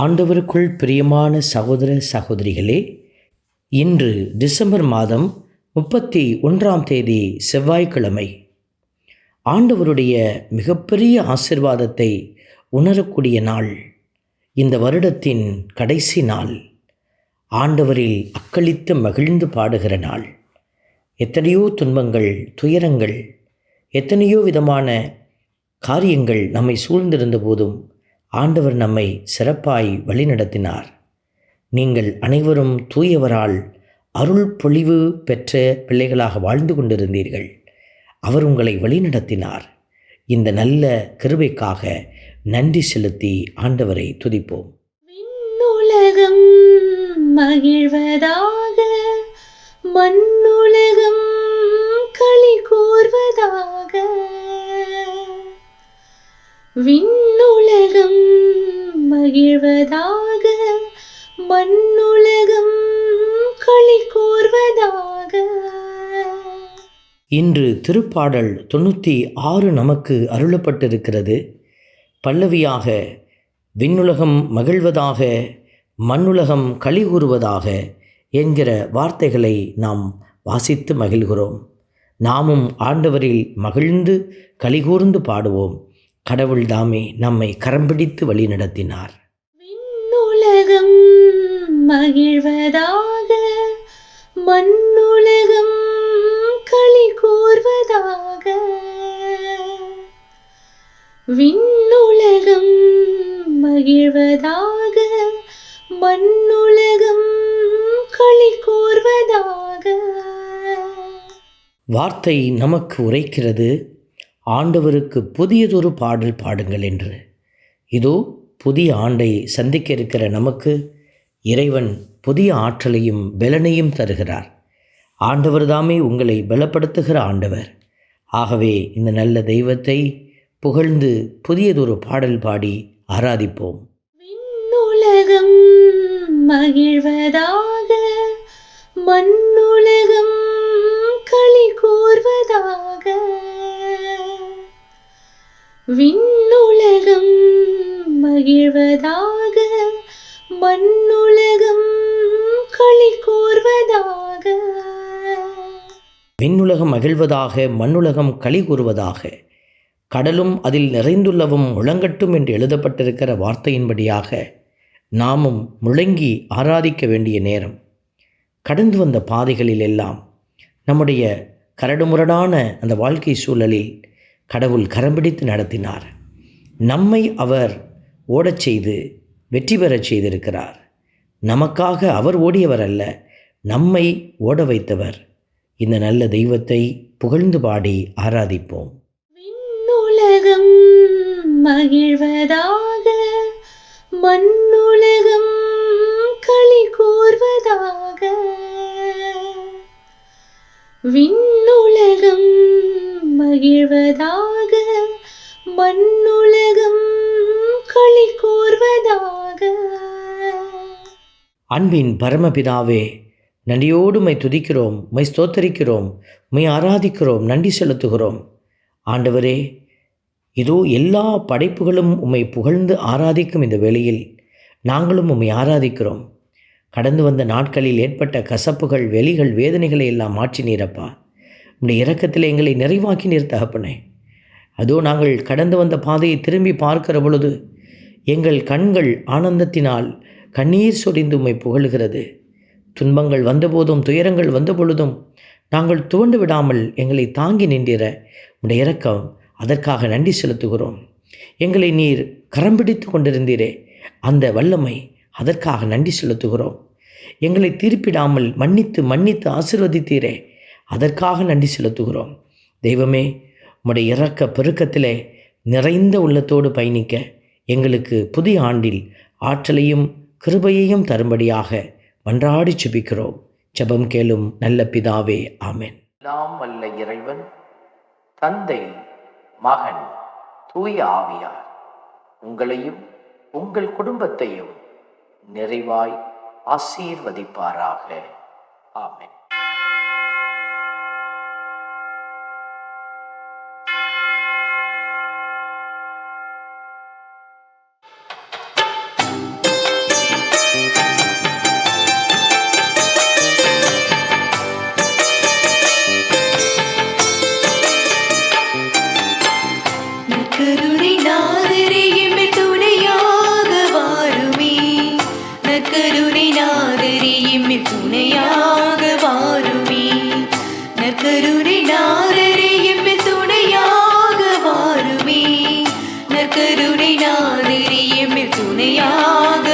ஆண்டவருக்குள் பிரியமான சகோதர சகோதரிகளே இன்று டிசம்பர் மாதம் முப்பத்தி ஒன்றாம் தேதி செவ்வாய்க்கிழமை. ஆண்டவருடைய மிகப்பெரிய ஆசிர்வாதத்தை உணரக்கூடிய நாள். இந்த வருடத்தின் கடைசி நாள். ஆண்டவரில் அக்களித்து மகிழ்ந்து பாடுகிற நாள். எத்தனையோ துன்பங்கள் துயரங்கள் எத்தனையோ விதமான காரியங்கள் நம்மை சூழ்ந்திருந்த போதும் ஆண்டவர் நம்மை சிறப்பாய் வழிநடத்தினார். நீங்கள் அனைவரும் தூயவரால் அருள் பொழிவு பெற்ற பிள்ளைகளாக வாழ்ந்து கொண்டிருந்தீர்கள். அவர் உங்களை வழிநடத்தினார். இந்த நல்ல கிருபைக்காக நன்றி செலுத்தி ஆண்டவரை துதிப்போம். மகிழ்வதாக மண் விண்ணுலகம் மகிழ்வதாக மண்ணுலகம் களி கூர்வதாக. இன்று திருப்பாடல் தொண்ணூற்றி ஆறு நமக்கு அருளப்பட்டிருக்கிறது. பல்லவியாக விண்ணுலகம் மகிழ்வதாக மண்ணுலகம் களி கூறுவதாக என்கிற வார்த்தைகளை நாம் வாசித்து மகிழ்கிறோம். நாமும் ஆண்டவரில் மகிழ்ந்து கலிகூர்ந்து பாடுவோம். கடவுள் தாமே நம்மை கரம் பிடித்து வழி நடத்தினார். விண்ணுலகம் மகிழ்வதாக மண்ணுலகம் களி கூர்வதாக. விண்ணுலகம் மகிழ்வதாக மண்ணுலகம் களி கூர்வதாக. வார்த்தை நமக்கு உரைக்கிறது ஆண்டவருக்கு புதியதொரு பாடல் பாடுங்கள் என்று. இதோ புதிய ஆண்டை சந்திக்க இருக்கிற நமக்கு இறைவன் புதிய ஆற்றலையும் பலனையும் தருகிறார். ஆண்டவர் தாமே உங்களை பலப்படுத்துகிற ஆண்டவர். ஆகவே இந்த நல்ல தெய்வத்தை புகழ்ந்து புதியதொரு பாடல் பாடி ஆராதிப்போம். விண்ணுலகம் மகிழ்வதாக மண்ணுலகம் களி கூர்வதாக. விண்ணுலகம் மகிழ்வதாக மண்ணுலகம் களி கூர்வதாக. விண்ணுலகம் மகிழ்வதாக மண்ணுலகம் களி கூறுவதாக கடலும் அதில் நிறைந்துள்ளவும் முழங்கட்டும் என்று எழுதப்பட்டிருக்கிற வார்த்தையின்படியாக நாமும் முழங்கி ஆராதிக்க வேண்டிய நேரம். கடந்து வந்த பாதைகளில் எல்லாம் நம்முடைய கரடுமுரடான அந்த வாழ்க்கை சூழலில் கடவுள் கரம்பிடித்து நடத்தினார். நம்மை அவர் ஓடச் செய்து வெற்றி பெறச் செய்திருக்கிறார். நமக்காக அவர் ஓடியவர் அல்ல நம்மை ஓட வைத்தவர். இந்த நல்ல தெய்வத்தை புகழ்ந்து பாடி ஆராதிப்போம். விண்ணுலகம் மகிழ்வதாக மண்ணுலகம் களி கூர்வதாக. விண்ணுலகம் மகிழ்வதாக மண்ணுலகம் களி கூர்வதாக. அன்பின் பரமபிதாவே நன்றியோடு மை துதிக்கிறோம் மை ஸ்தோத்தரிக்கிறோம் மை ஆராதிக்கிறோம் நன்றி செலுத்துகிறோம். ஆண்டவரே இதோ எல்லா படைப்புகளும் உம்மை புகழ்ந்து ஆராதிக்கும் இந்த வேளையில் நாங்களும் உம்மை ஆராதிக்கிறோம். கடந்து வந்த நாட்களில் ஏற்பட்ட கசப்புகள் வெளிகள் வேதனைகளை எல்லாம் மாற்றினீரப்பா உடைய இறக்கத்தில் எங்களை நிறைவாக்கி நீர் தகப்பனே. அதோ நாங்கள் கடந்து வந்த பாதையை திரும்பி பார்க்கிற பொழுது எங்கள் கண்கள் ஆனந்தத்தினால் கண்ணீர் சொரிந்து உம்மை புகழுகிறது. துன்பங்கள் வந்தபோதும் துயரங்கள் வந்தபொழுதும் நாங்கள் துவண்டு விடாமல் எங்களை தாங்கி நின்ற உடைய இறக்கம் அதற்காக நன்றி செலுத்துகிறோம். எங்களை நீர் கரம் பிடித்து கொண்டிருந்தீரே அந்த வல்லமை அதற்காக நன்றி செலுத்துகிறோம். எங்களை திருப்பிடாமல் மன்னித்து மன்னித்து ஆசிர்வதித்தீரே. அதற்காக நன்றி செலுத்துகிறோம். தெய்வமே உம்முடைய இறக்க பெருக்கத்திலே நிறைந்த உள்ளத்தோடு பயணிக்க எங்களுக்கு புதிய ஆண்டில் ஆற்றலையும் கிருபையையும் தரும்படியாக மன்றாடி சுபிக்கிறோம் ஜெபம் கேளும் நல்ல பிதாவே ஆமேன். எல்லாம் வல்ல இறைவன் தந்தை மகன் தூய ஆவியார் உங்களையும் உங்கள் குடும்பத்தையும் நிறைவாய் ஆசீர்வதிப்பாராக. ஆமேன். கருணை நாதிரியமில் துணையாக.